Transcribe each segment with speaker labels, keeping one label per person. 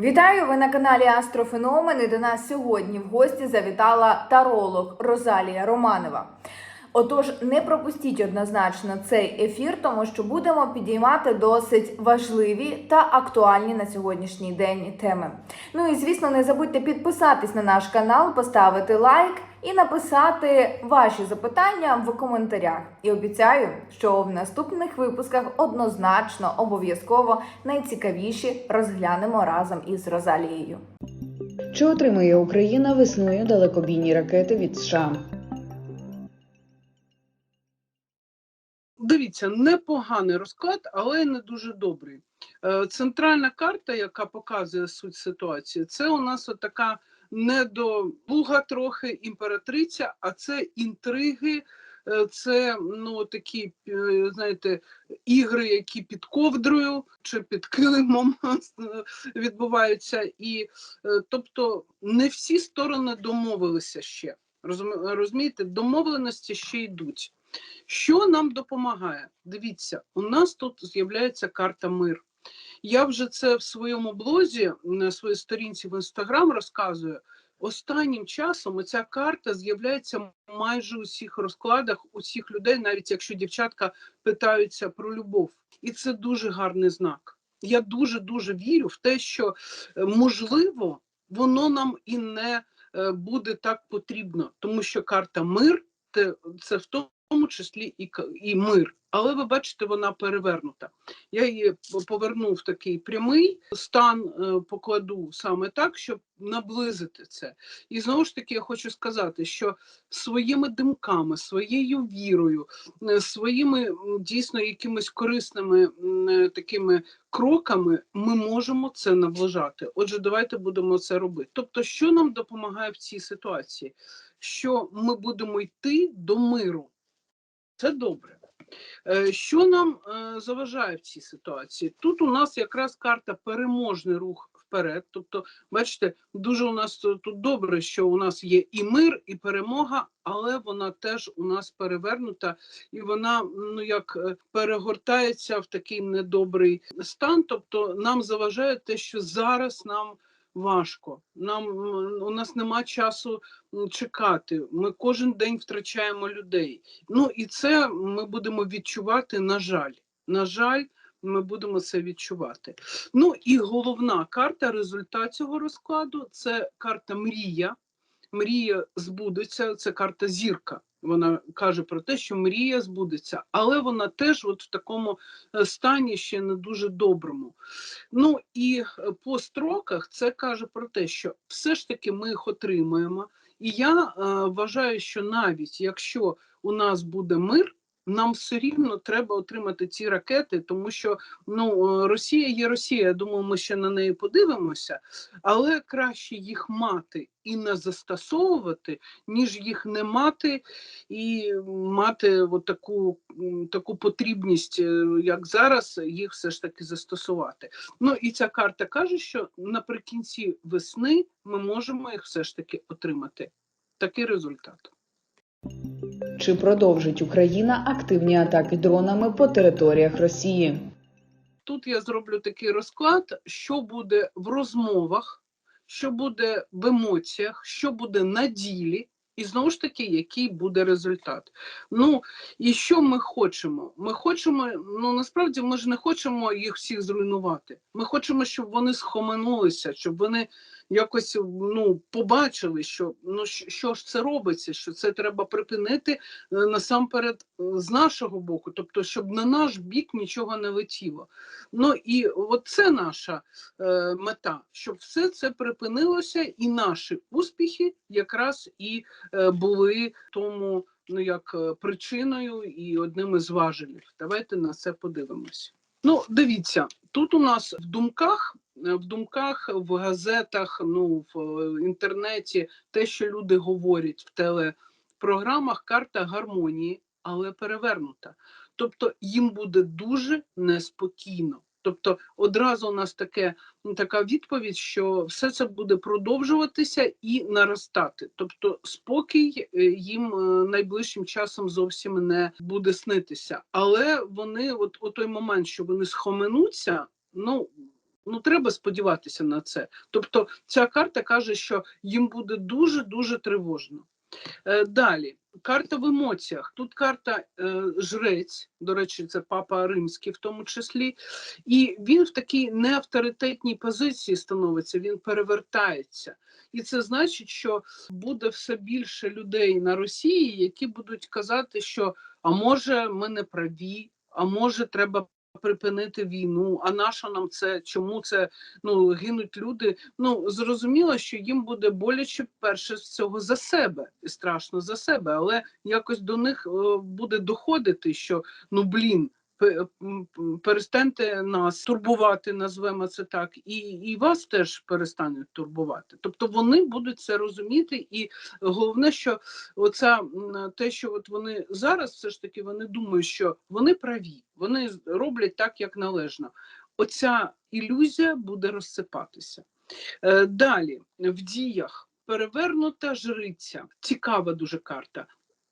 Speaker 1: Вітаю! Ви на каналі Астрофеномен. І до нас сьогодні в гості завітала таролог Розалія Романова. Отож, не пропустіть однозначно цей ефір, тому що будемо підіймати досить важливі та актуальні на сьогоднішній день теми. Ну і звісно, не забудьте підписатись на наш канал, поставити лайк і написати ваші запитання в коментарях. І обіцяю, що в наступних випусках однозначно обов'язково найцікавіші розглянемо разом із Розалією.
Speaker 2: Чи отримує Україна весною далекобійні ракети від США?
Speaker 3: Дивіться, непоганий розклад, але не дуже добрий. Е, Центральна карта, яка показує суть ситуації, це у нас така недолуга трохи імператриця, а це інтриги, е, це ну такі, е, знаєте, ігри, які під ковдрою чи під килимом відбуваються. І е, тобто не всі сторони домовилися ще. Розумі- Розумієте, домовленості ще йдуть. Що нам допомагає? Дивіться, у нас тут з'являється карта мир. Я вже це в своєму блозі, на своїй сторінці в інстаграм розказую. Останнім часом ця карта з'являється майже у всіх розкладах усіх людей, навіть якщо дівчатка питаються про любов. І це дуже гарний знак. Я дуже дуже вірю в те, що е, можливо воно нам і не е, буде так потрібно, тому що карта мир це в тому числі і, і мир. Але ви бачите, вона перевернута. Я її п- поверну в такий прямий стан, е, покладу саме так, щоб наблизити це. І знову ж таки, я хочу сказати, що своїми думками, своєю вірою, е, своїми дійсно якимись корисними е, такими кроками ми можемо це наближати. Отже, давайте будемо це робити. Тобто, що нам допомагає в цій ситуації? Що ми будемо йти до миру. Це добре. Е, Що нам е, заважає в цій ситуації? Тут у нас якраз карта переможний рух вперед. Тобто, бачите, дуже у нас тут добре, що у нас є і мир, і перемога, але вона теж у нас перевернута, і вона ну як е, перегортається в такий недобрий стан. Тобто, нам заважає те, що зараз нам. Важко, нам у нас нема часу чекати. Ми кожен день втрачаємо людей. Ну і це ми будемо відчувати, на жаль. На жаль, ми будемо це відчувати. Ну і головна карта, результат цього розкладу це карта мрія. Мрія збудеться, це карта зірка. Вона каже про те, що мрія збудеться, але вона теж от в такому е, стані ще не дуже доброму. Ну і е, по строках це каже про те, що все ж таки ми їх отримаємо. І я е, вважаю, що навіть якщо у нас буде мир, нам все рівно треба отримати ці ракети, тому що ну е, Росія є Росія. Я думаю, ми ще на неї подивимося, але краще їх мати і не застосовувати, ніж їх не мати і мати от таку, таку потрібність, е, як зараз, їх все ж таки застосувати. Ну і ця карта каже, що наприкінці весни ми можемо їх все ж таки отримати. Такий результат.
Speaker 2: Чи продовжить Україна активні атаки дронами по територіях Росії?
Speaker 3: Тут я зроблю такий розклад, що буде в розмовах, що буде в емоціях, що буде на ділі, і знову ж таки, який буде результат. Ну і що ми хочемо? Ми хочемо, ну насправді ми ж не хочемо їх всіх зруйнувати. Ми хочемо, щоб вони схоменулися, щоб вони якось ну побачили, що ну що ж це робиться, що це треба припинити е, насамперед е, з нашого боку, тобто, щоб на наш бік нічого не летіло. Ну і от це наша е, мета, щоб все це припинилося, і наші успіхи якраз і е, були тому, ну як е, причиною і одним із важелів. Давайте на це подивимося. Ну, дивіться, тут у нас в думках, в думках, в газетах, ну в е, інтернеті, те, що люди говорять в телепрограмах, карта гармонії, але перевернута. Тобто їм буде дуже неспокійно. Тобто одразу у нас таке, ну, така відповідь, що все це буде продовжуватися і наростати. Тобто спокій е, їм е, найближчим часом зовсім не буде снитися. Але вони, от у той момент, що вони схоменуться, ну Ну, треба сподіватися на це. Тобто, ця карта каже, що їм буде дуже дуже тривожно. Е, Далі, карта в емоціях. Тут карта е, жрець, до речі, це папа римський в тому числі, і він в такій неавторитетній позиції становиться, він перевертається. І це значить, що буде все більше людей на Росії, які будуть казати, що а може ми не праві, а може треба припинити війну. А наша нам це? Чому це ну гинуть люди? Ну зрозуміло, що їм буде боляче перше з цього за себе і страшно за себе, але якось до них е, буде доходити, що ну блін. Перестаньте нас турбувати, назвемо це так, і, і вас теж перестануть турбувати. Тобто вони будуть це розуміти, і головне, що оця те, що от вони зараз все ж таки вони думають, що вони праві, вони роблять так, як належно. Оця ілюзія буде розсипатися. Е, Далі в діях перевернута жриця. Цікава дуже карта.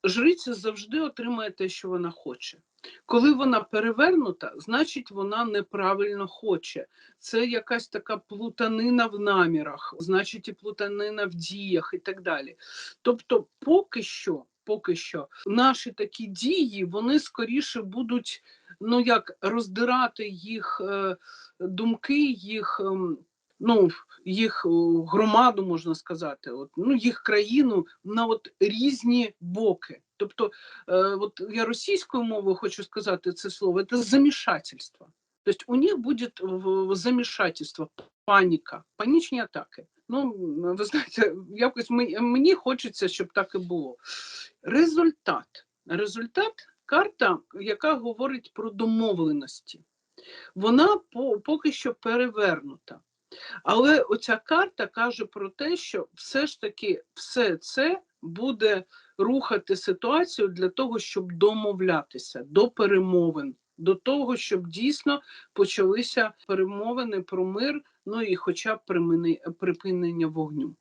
Speaker 3: Жриця завжди отримає те, що вона хоче. Коли вона перевернута, значить вона неправильно хоче. Це якась така плутанина в намірах, значить і плутанина в діях і так далі. Тобто, поки що, поки що, наші такі дії вони скоріше будуть ну як роздирати їх е, думки, їх. ем, Ну, їх громаду можна сказати, от ну їх країну на от різні боки. Тобто, е, от я російською мовою хочу сказати це слово, це замішательство. Тобто у них буде замішательство, паніка, панічні атаки. Ну, ви знаєте, якось мені хочеться, щоб так і було. Результат. Результат карта, яка говорить про домовленості. Вона по- поки що перевернута. Але оця карта каже про те, що все ж таки все це буде рухати ситуацію для того, щоб домовлятися до перемовин, до того, щоб дійсно почалися перемовини про мир, ну і хоча б припинення вогню.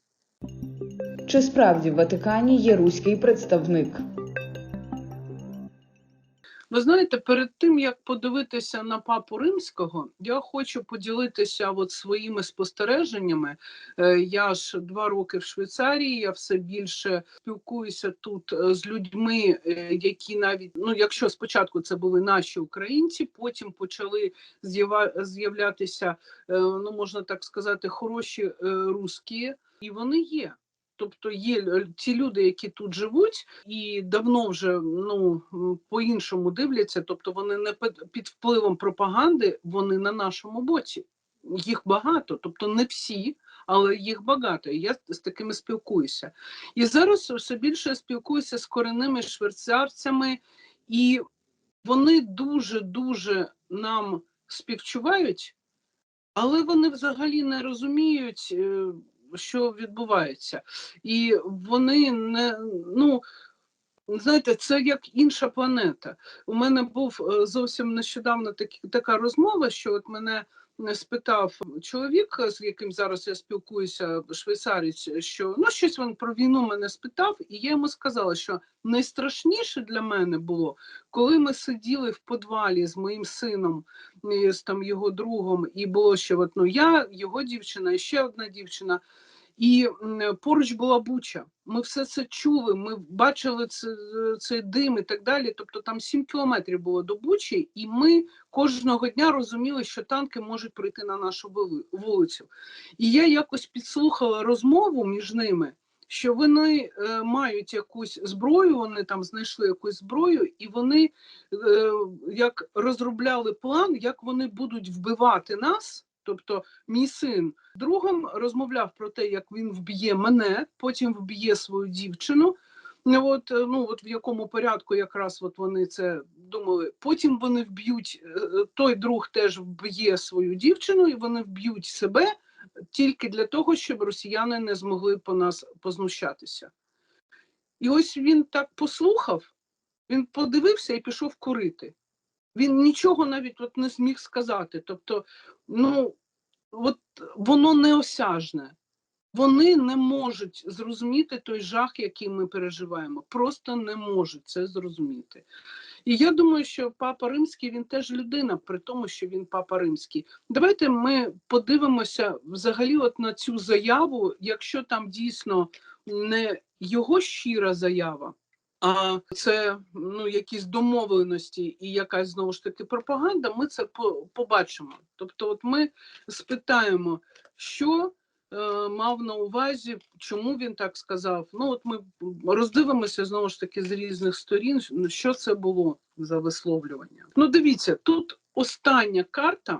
Speaker 2: Чи справді в Ватикані є руський представник?
Speaker 3: Ви знаєте, перед тим як подивитися на папу римського, я хочу поділитися от своїми спостереженнями. Е, Я ж два роки в Швейцарії, я все більше спілкуюся тут е, з людьми, е, які навіть ну, якщо спочатку це були наші українці, потім почали з'являтися, ну можна так сказати, хороші русські, і вони є. Тобто є ті люди, які тут живуть, і давно вже ну по-іншому дивляться. Тобто вони не під, впливом пропаганди, вони на нашому боці. Їх багато, тобто не всі, але їх багато. Я з такими спілкуюся. І зараз все більше спілкуюся з коренними швейцарцями, і вони дуже дуже нам співчувають, але вони взагалі не розуміють. Що відбувається, і вони не ну знаєте, це як інша планета. У мене був е, зовсім нещодавно такі, така розмова, що от мене спитав чоловік, з яким зараз я спілкуюся, швейцарець, що ну щось він про війну мене спитав, і я йому сказала, що найстрашніше для мене було, коли ми сиділи в подвалі з моїм сином, з там його другом, і було ще от, ну, я, його дівчина, і ще одна дівчина. І поруч була буча. Ми все це чули, ми бачили це, цей дим і так далі. Тобто там 7 кілометрів було до Бучі, і ми кожного дня розуміли, що танки можуть прийти на нашу вули- вулицю. І я якось підслухала розмову між ними, що вони е, мають якусь зброю, вони там знайшли якусь зброю, і вони е, як розробляли план, як вони будуть вбивати нас. Тобто мій син другом розмовляв про те, як він вб'є мене, потім вб'є свою дівчину. Ну, От, е, ну, от в якому порядку якраз от вони це думали. Потім вони вб'ють, е, е, той друг теж вб'є свою дівчину, і вони вб'ють себе тільки для того, щоб росіяни не змогли по нас познущатися. І ось він так послухав, він подивився і пішов курити. Він нічого навіть от не зміг сказати. Тобто, ну, от воно неосяжне. Вони не можуть зрозуміти той жах, який ми переживаємо. Просто не можуть це зрозуміти. І я думаю, що папа римський він теж людина, при тому, що він папа римський. Давайте ми подивимося взагалі, от на цю заяву, якщо там дійсно не його щира заява, а це ну якісь домовленості і якась знову ж таки пропаганда. Ми це по- побачимо. Тобто, от ми спитаємо, що е, мав на увазі, чому він так сказав. Ну, от ми роздивимося знову ж таки з різних сторін, що це було за висловлювання. Ну, дивіться, тут остання карта,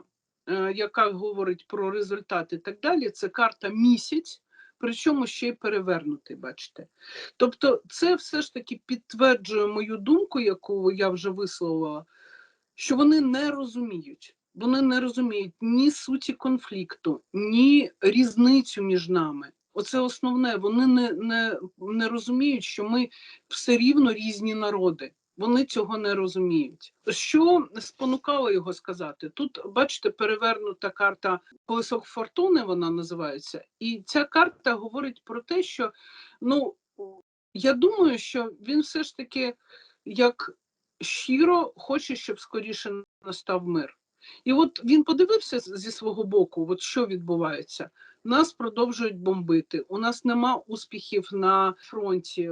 Speaker 3: е, яка говорить про результати і так далі, це карта місяць, причому ще й перевернутий, бачите. Тобто, це все ж таки підтверджує мою думку, яку я вже висловила, що вони не розуміють. Вони не розуміють ні суті конфлікту, ні різницю між нами. Оце основне. Вони не, не, не розуміють, що ми все рівно різні народи. Вони цього не розуміють. Що спонукало його сказати? Тут, бачите, перевернута карта колесок фортуни, вона називається, і ця карта говорить про те, що ну я думаю, що він все ж таки як щиро хоче, щоб скоріше настав мир. І от він подивився зі свого боку, от що відбувається. Нас продовжують бомбити. У нас нема успіхів на фронті.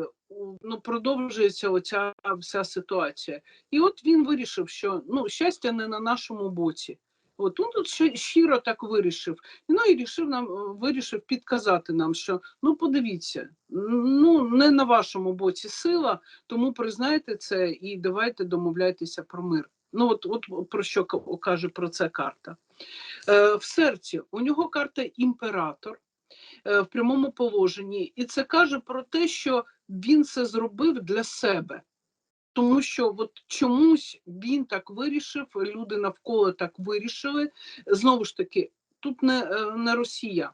Speaker 3: Ну продовжується оця вся ситуація. І от він вирішив, що ну щастя не на нашому боці. От він тут щиро так вирішив. Ну і рішив нам вирішив підказати нам, що ну подивіться, ну не на вашому боці сила, тому признайте це і давайте домовляйтеся про мир. Ну от, от про що каже про це карта. Е, в серці у нього карта імператор е, в прямому положенні, і це каже про те, що він це зробив для себе. Тому що от чомусь він так вирішив, люди навколо так вирішили. Знову ж таки, тут не, е, не Росія.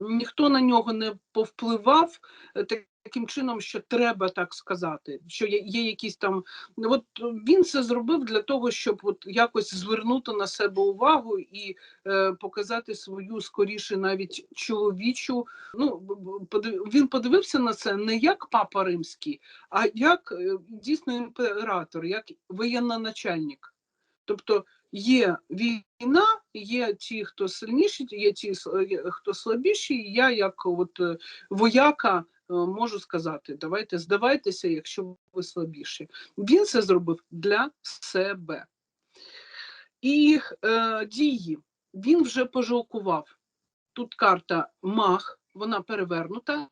Speaker 3: Ніхто на нього не повпливав е, таким чином, що треба так сказати, що є, є якісь там. От він це зробив для того, щоб от якось звернути на себе увагу і е, показати свою скоріше навіть чоловічу. Ну подив- він подивився на це не як папа римський, а як е, дійсно імператор, як воєнноначальник. Тобто є війна, є ті, хто сильніші, є ті, хто слабіші. Я, як от е, вояка, е, можу сказати: давайте здавайтеся, якщо ви слабіші. Він це зробив для себе. І е, дії він вже пожалкував. Тут карта маг, вона перевернута,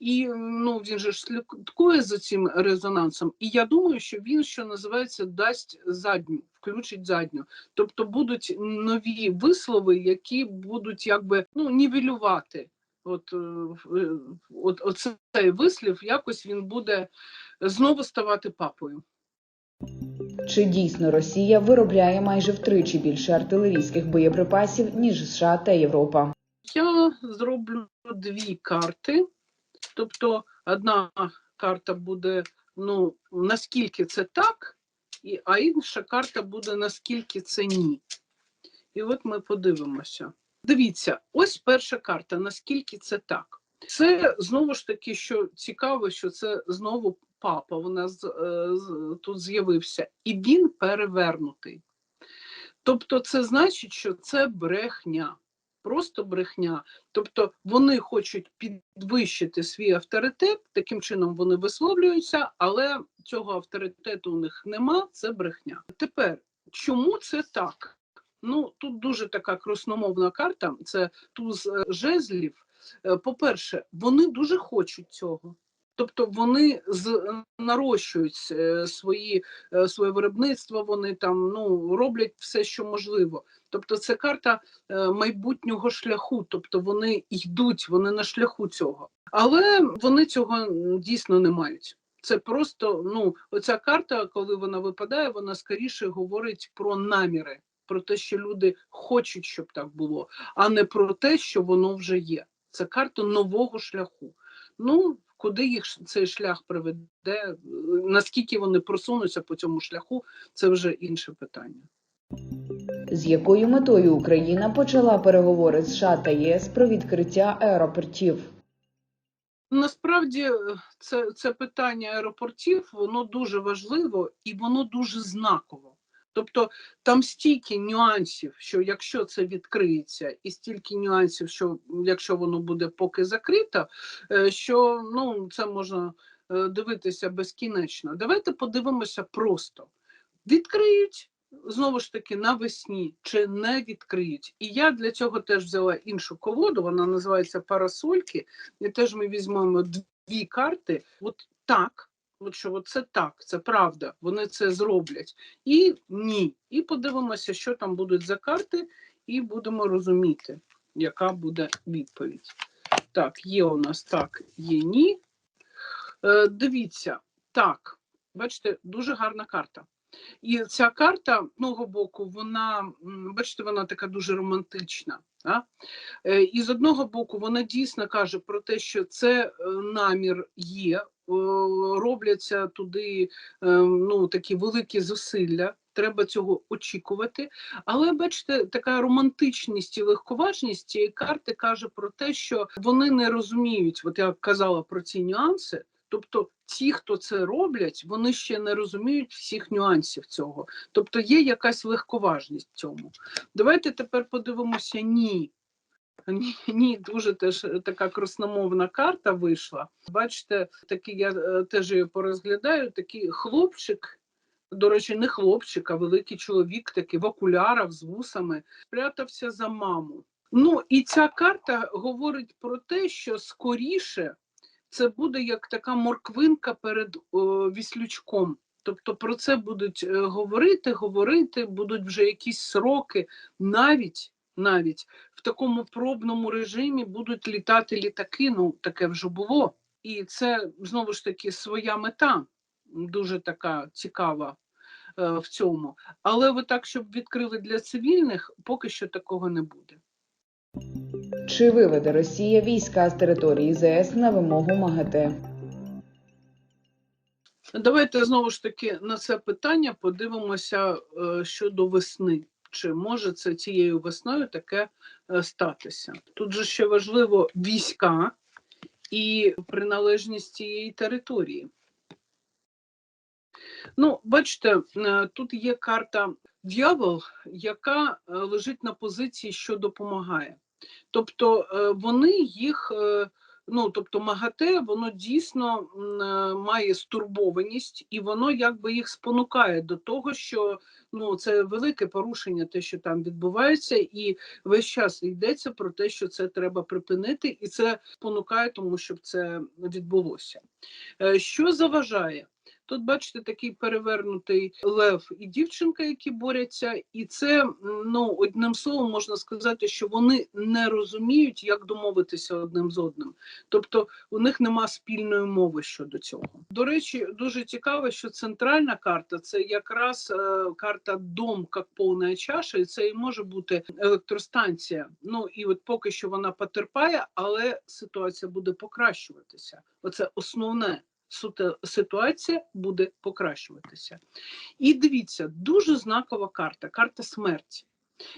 Speaker 3: і ну він же ж слідкує за цим резонансом. І я думаю, що він, що називається, дасть задню, включить задню. Тобто будуть нові вислови, які будуть якби ну нівелювати. От, е, е, от, от цей вислів, якось він буде знову ставати папою.
Speaker 2: Чи дійсно Росія виробляє майже втричі більше артилерійських боєприпасів ніж США та Європа?
Speaker 3: Я зроблю дві карти. Тобто одна карта буде, ну, наскільки це так, і, а інша карта буде наскільки це ні. І от ми подивимося. Дивіться, ось перша карта, наскільки це так. Це знову ж таки, що цікаво, що це знову папа. Вона з, е, тут з'явився, і він перевернутий. Тобто, це значить, що це брехня, просто брехня. Тобто вони хочуть підвищити свій авторитет, таким чином вони висловлюються, але цього авторитету у них нема, це брехня. Тепер, чому це так? Ну, тут дуже така красномовна карта, це туз е, жезлів. Е, По-перше, вони дуже хочуть цього. Тобто вони з, нарощують е, свої, е, своє виробництво, вони там ну, роблять все, що можливо. Тобто це карта е, майбутнього шляху, тобто вони йдуть, вони на шляху цього. Але вони цього дійсно не мають. Це просто ну, оця карта, коли вона випадає, вона скоріше говорить про наміри, про те, що люди хочуть, щоб так було, а не про те, що воно вже є. Це карта нового шляху. Ну, куди їх цей шлях приведе, е, наскільки вони просунуться по цьому шляху, це вже інше питання.
Speaker 2: З якою метою Україна почала переговори з США та ЄС про відкриття аеропортів?
Speaker 3: Насправді е, це, це питання аеропортів, воно дуже важливо і воно дуже знаково. Тобто там стільки нюансів, що якщо це відкриється, і стільки нюансів, що якщо воно буде поки закрито, е, що ну, це можна е, дивитися безкінечно. Давайте подивимося просто: відкриють знову ж таки навесні чи не відкриють. І я для цього теж взяла іншу колоду, вона називається Парасольки. І теж ми візьмемо дві карти. От так. От що от це так, це правда, вони це зроблять. І ні. І подивимося, що там будуть за карти, і будемо розуміти, яка буде відповідь. Так, є у нас так, є ні. Е, дивіться, так, бачите, дуже гарна карта. І ця карта одного боку, вона, бачите, вона така дуже романтична. А? Е, І з одного боку, вона дійсно каже про те, що це е, намір є, робляться туди е, ну, такі великі зусилля. Треба цього очікувати. Але бачите, така романтичність і легковажність цієї карти каже про те, що вони не розуміють, от я казала про ці нюанси. Тобто ті, хто це роблять, вони ще не розуміють всіх нюансів цього. Тобто є якась легковажність в цьому. Давайте тепер подивимося ні. Ні, дуже теж е, така красномовна карта вийшла. Бачите, такий я е, теж її порозглядаю, такий хлопчик, до речі, не хлопчик, а великий чоловік, такий в окулярах з вусами, прятався за маму. Ну і ця карта говорить про те, що скоріше це буде як така морквинка перед о, віслючком. Тобто про це будуть е, говорити, говорити, будуть вже якісь сроки, навіть навіть в такому пробному режимі будуть літати літаки. Ну таке вже було. І це знову ж таки своя мета, дуже така цікава е, в цьому. Але ви так, щоб відкрили для цивільних, поки що такого не буде.
Speaker 2: Чи виведе Росія війська з території ЗС на вимогу МАГАТЕ?
Speaker 3: Давайте знову ж таки на це питання подивимося е, щодо весни. Чи може це цією весною таке е, статися? Тут же ще важливо війська і приналежність цієї території. Ну, бачите, е, тут є карта дьявол, яка е, лежить на позиції, що допомагає. Тобто вони їх, ну тобто МАГАТЕ, воно дійсно е, має стурбованість, і воно якби їх спонукає до того, що ну це велике порушення, те, що там відбувається, і весь час йдеться про те, що це треба припинити, і це спонукає, тому щоб це відбулося. Е, Що заважає? Тут, бачите, такий перевернутий лев і дівчинка, які борються, і це ну одним словом можна сказати, що вони не розуміють, як домовитися одним з одним. Тобто у них нема спільної мови щодо цього. До речі, дуже цікаво, що центральна карта це якраз е, карта дом як повна чаша, і це і може бути електростанція. Ну і от поки що вона потерпає, але ситуація буде покращуватися. Оце основне. Ситуація буде покращуватися. І дивіться, дуже знакова карта карта смерті.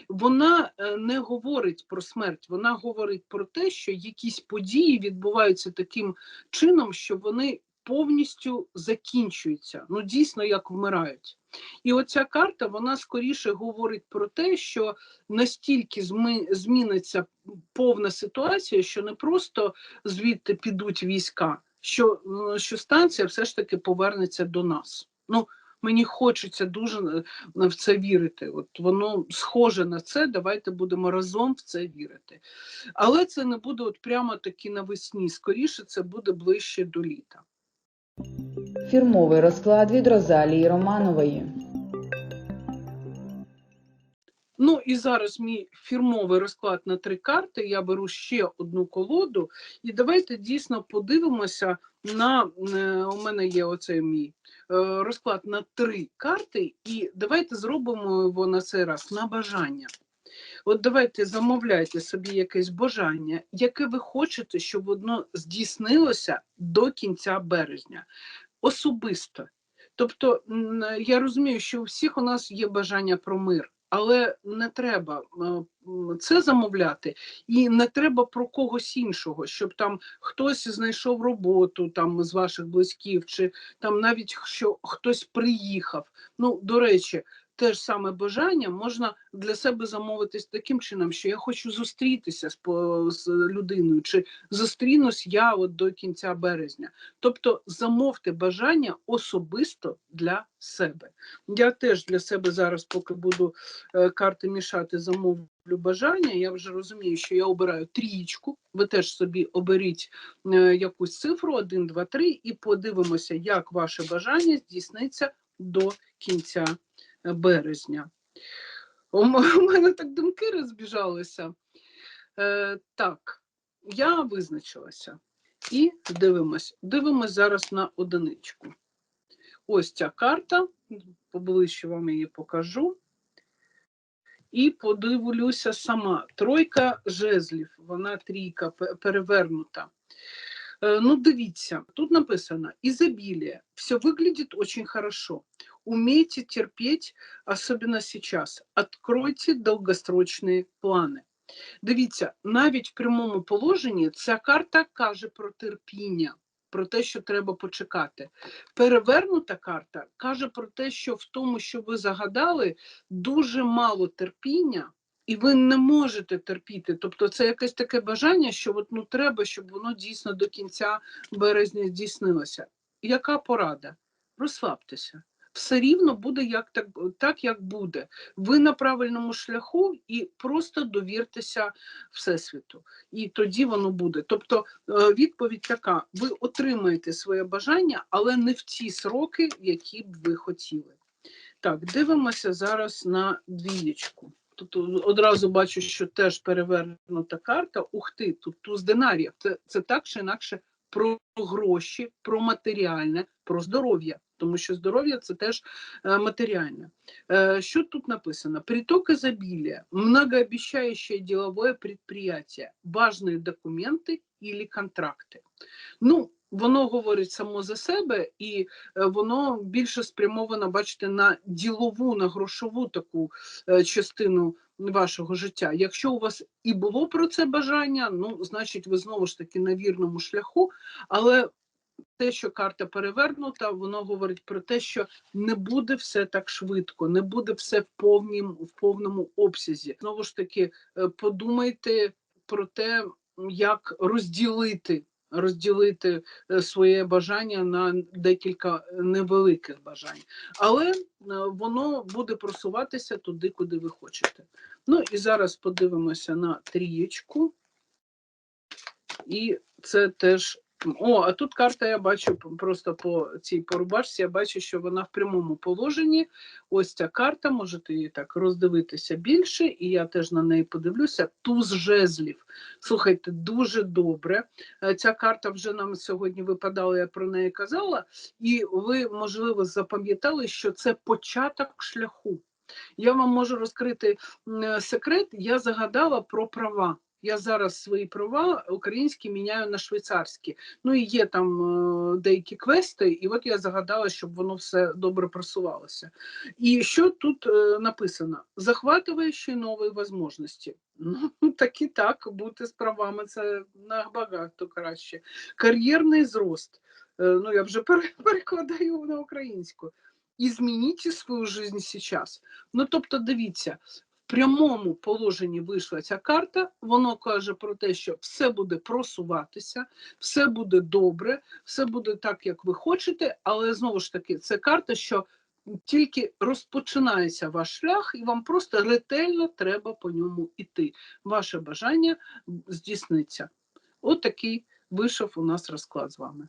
Speaker 3: Вона е, не говорить про смерть, вона говорить про те, що якісь події відбуваються таким чином, що вони повністю закінчуються. Ну, дійсно, як вмирають. І оця карта вона скоріше говорить про те, що настільки зміниться повна ситуація, що не просто звідти підуть війська, що, е, що станція все ж таки повернеться до нас. Ну, мені хочеться дуже е, в це вірити. От воно схоже на це. Давайте будемо разом в це вірити. Але це не буде от прямо таки навесні. Скоріше це буде ближче до літа.
Speaker 2: Фірмовий розклад від Розалії Романової.
Speaker 3: Ну і зараз мій фірмовий розклад на три карти. Я беру ще одну колоду, і давайте дійсно подивимося на е, у мене є оцей мій е, розклад на три карти, і давайте зробимо його на цей раз на бажання. От давайте замовляйте собі якесь бажання, яке ви хочете, щоб воно здійснилося до кінця березня. Особисто. Тобто, я розумію, що у всіх у нас є бажання про мир, але не треба е, це замовляти, і не треба про когось іншого, щоб там хтось знайшов роботу там з ваших близьків, чи там навіть що хтось приїхав. Ну, до речі, те ж саме бажання можна для себе замовити з таким чином, що я хочу зустрітися з, з людиною, чи зустрінусь я от до кінця березня. Тобто замовте бажання особисто для себе. Я теж для себе зараз, поки буду е, карти мішати, замовлю бажання. Я вже розумію, що я обираю трієчку. Ви теж собі оберіть е, якусь цифру 1, 2, 3 і подивимося, як ваше бажання здійсниться до кінця березня. У мене так думки розбіжалися. Е, так, я визначилася. І дивимось. Дивимось зараз на одиничку. Ось ця карта, поближче вам її покажу. І подивлюся сама. Тройка жезлів, вона трійка перевернута. Е, Ну, дивіться, тут написано изобилие. Все выглядит очень хорошо. Умейте терпеть, особенно сейчас. Откройте долгосрочные плани. Дивіться, навіть в прямому положенні ця карта каже про терпіння, про те, що треба почекати. Перевернута карта каже про те, що в тому, що ви загадали, дуже мало терпіння, і ви не можете терпіти. Тобто це якесь таке бажання, що от, ну, треба, щоб воно дійсно до кінця березня здійснилося. Яка порада? Розслабтеся. Все рівно буде як так, так, як буде. Ви на правильному шляху і просто довіртеся Всесвіту. І тоді воно буде. Тобто е, відповідь така: ви отримаєте своє бажання, але не в ті сроки, які б ви хотіли. Так, дивимося зараз на двієчку. Тут одразу бачу, що теж перевернута карта. Ух ти, тут туз динарів. Це, це так чи інакше про гроші, про матеріальне, про здоров'я Тому що здоров'я це теж е, матеріальне. Э, Что тут написано? Приток изобилия, многообещающее деловое предприятие, важные документы или контракти. Ну, воно говорить само за себе, і е, воно більше спрямовано, бачите, на ділову, на грошову таку е, частину вашого життя. Якщо у вас і було про це бажання, ну, значить, ви знову ж таки на вірному шляху, але те, що карта перевернута, воно говорить про те, що не буде все так швидко, не буде все в повнім, в повному обсязі. Знову ж таки, е, подумайте про те, як розділити. Розділити е, своє бажання на декілька невеликих бажань, але е, воно буде просуватися туди, куди ви хочете. Ну і зараз подивимося на трієчку. І це теж о, а тут карта я бачу просто по цій порубашці, я бачу, що вона в прямому положенні. Ось ця карта, можете її так роздивитися більше, і я теж на неї подивлюся. Туз жезлів. Слухайте, дуже добре. Е, Ця карта вже нам сьогодні випадала, я про неї казала, і ви, можливо, запам'ятали, що це початок шляху. Я вам можу розкрити е, секрет. Я загадала про права. Я зараз свої права українські міняю на швейцарські. Ну і є там е, деякі квести, і от я загадала, щоб воно все добре просувалося. І що тут е, написано? Захватуючі нові можливості. Ну, так і так, бути з правами це набагато краще. Кар'єрний зрост. Е, ну, я вже перекладаю на українську. І змініть свою життя зараз. Ну, тобто, дивіться, прямому положенні вийшла ця карта, воно каже про те, що все буде просуватися, все буде добре, все буде так, як ви хочете, але знову ж таки, це карта, що тільки розпочинається ваш шлях, і вам просто ретельно треба по ньому йти. Ваше бажання здійсниться. От такий вийшов у нас розклад з вами.